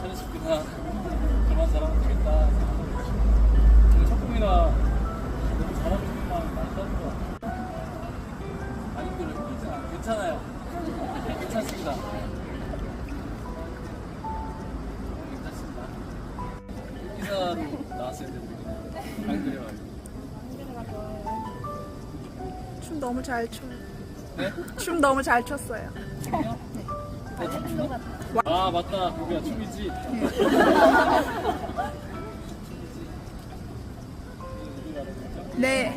아, 막상 다 차렸구나 그만 잘하면 되겠다. 오늘 첫 공이라 너무 마음이 많이 따는 것 같아요. 안 힘들어요. 괜찮아요. 괜찮습니다. 괜찮습니다. 기사로 나왔어야 되는데 안 그래요. 춤 너무 잘 춰요. 네? 춤 너무 잘 췄어요. 아 맞다. 그거야. 춤이지. 네.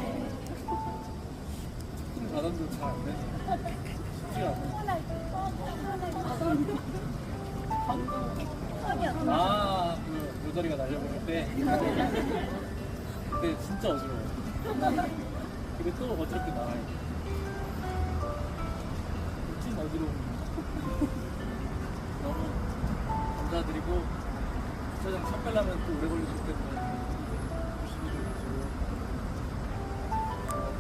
춤 가담도 잘안 되네 않네 아그 모자리가 날려버릴 때 그때 진짜 어지러워요. 그게 또 어지럽게 나와요. 찐 어지러움 감사드리고 주차장 차 빼려면 또 오래 걸리기 때문에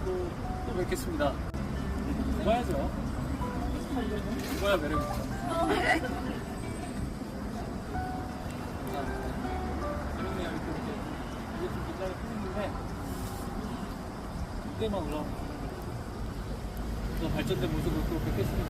또, 또 뵙겠습니다. 죽어야 매력있죠 감사합니다 재밌네요 이렇게. 이게 좀 긴장이 풀리는데 이때만 올라오면 더 발전된 모습으로 또 뵙겠습니다